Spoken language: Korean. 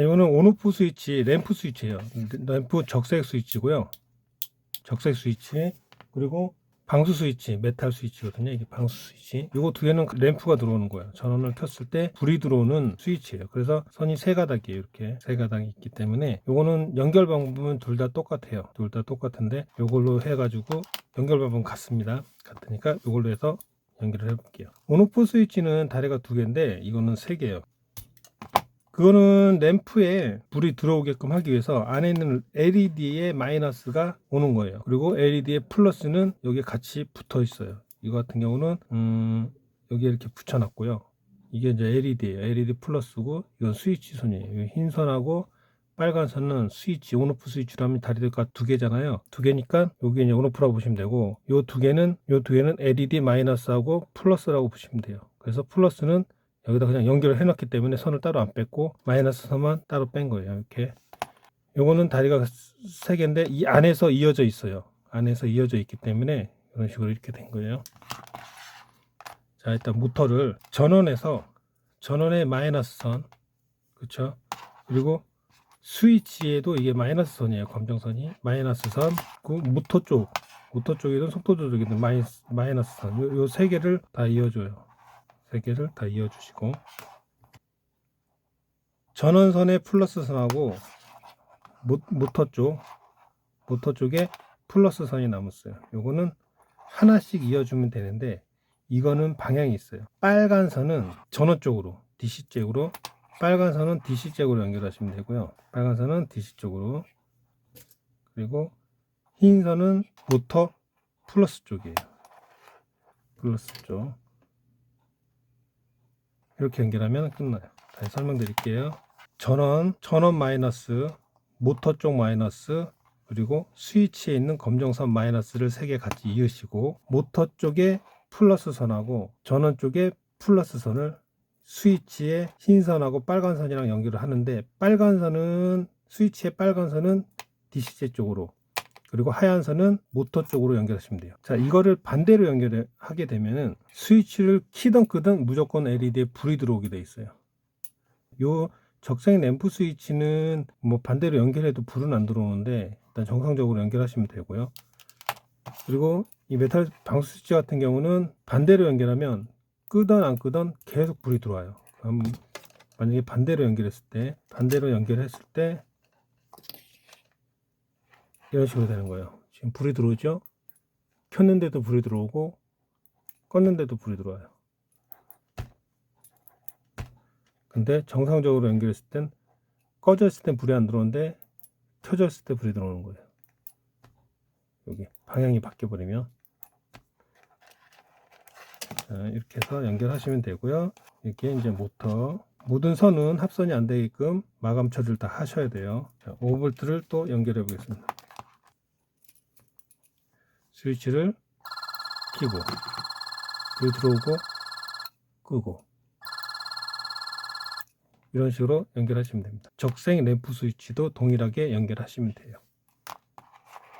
자, 이거는 온오프 스위치, 램프 스위치예요. 램프 적색 스위치고요. 적색 스위치 그리고 방수 스위치, 메탈 스위치거든요. 이게 방수 스위치. 이거 두 개는 램프가 들어오는 거예요. 전원을 켰을 때 불이 들어오는 스위치예요. 그래서 선이 세 가닥이에요. 이렇게 세 가닥이 있기 때문에 요거는 연결 방법은 둘 다 똑같아요. 둘 다 똑같은데 요걸로 해가지고 연결 방법은 같습니다. 같으니까 요걸로 해서 연결을 해볼게요. 온오프 스위치는 다리가 두 개인데 이거는 세 개예요. 그거는 램프에 불이 들어오게끔 하기 위해서 안에 있는 LED에 마이너스가 오는 거예요. 그리고 LED의 플러스는 여기에 같이 붙어 있어요. 이거 같은 경우는 음, 여기에 이렇게 붙여놨고요. 이게 이제 LED예요. LED 플러스고 이건 스위치 선이에요. 이흰 선하고 빨간 선은 스위치 온오프 스위치라면 다리가 두 개잖아요. 두 개니까 여기 이제 온오프라고 보시면 되고 요 두 개는 요 두 개는 LED 마이너스하고 플러스라고 보시면 돼요. 그래서 플러스는 여기다 그냥 연결을 해놨기 때문에 선을 따로 안 뺐고 마이너스 선만 따로 뺀 거예요. 이렇게. 요거는 다리가 세 개인데 이 안에서 이어져 있어요. 안에서 이어져 있기 때문에 이런 식으로 이렇게 된 거예요. 자, 일단 모터를 전원에서 전원의 마이너스 선, 그렇죠? 그리고 스위치에도 이게 마이너스 선이에요. 검정선이 마이너스 선, 그 모터 쪽, 모터 쪽이든 속도 조절이든 마이, 마이너스 선, 요 세 개를 다 이어줘요. 세 개를 다 이어주시고 전원선의 플러스 선하고 모, 모터 쪽 모터 쪽에 플러스 선이 남았어요. 요거는 하나씩 이어주면 되는데 이거는 방향이 있어요. 빨간 선은 전원 쪽으로 DC 쪽으로 빨간 선은 DC 쪽으로 연결하시면 되고요. 빨간 선은 DC 쪽으로 그리고 흰 선은 모터 플러스 쪽이에요. 플러스 쪽 이렇게 연결하면 끝나요. 다시 설명드릴게요. 전원, 전원 마이너스, 모터 쪽 마이너스, 그리고 스위치에 있는 검정선 마이너스를 세개 같이 이으시고, 모터 쪽에 플러스 선하고, 전원 쪽에 플러스 선을 스위치에 흰 선하고 빨간 선이랑 연결을 하는데, 빨간 선은, 스위치의 빨간 선은 DC제 쪽으로, 그리고 하얀 선은 모터 쪽으로 연결하시면 돼요. 자, 이거를 반대로 연결하게 되면은 스위치를 키든 끄든 무조건 LED에 불이 들어오게 돼 있어요. 요 적색 램프 스위치는 뭐 반대로 연결해도 불은 안 들어오는데 일단 정상적으로 연결하시면 되고요. 그리고 이 메탈 방수 스위치 같은 경우는 반대로 연결하면 끄던 안 끄던 계속 불이 들어와요. 그럼 만약에 반대로 연결했을 때 반대로 연결했을 때 이런 식으로 되는 거예요. 지금 불이 들어오죠? 켰는데도 불이 들어오고 껐는데도 불이 들어와요. 근데 정상적으로 연결했을 땐 꺼져 있을 땐 불이 안 들어오는데 켜져 있을 때 불이 들어오는 거예요. 여기 방향이 바뀌어 버리면 자, 이렇게 해서 연결하시면 되고요. 이게 이제 모터 모든 선은 합선이 안 되게끔 마감 처리를 다 하셔야 돼요. 자, 5V를 또 연결해 보겠습니다. 스위치를 켜고 불 들어오고 끄고 이런 식으로 연결하시면 됩니다. 적생 램프 스위치도 동일하게 연결하시면 돼요.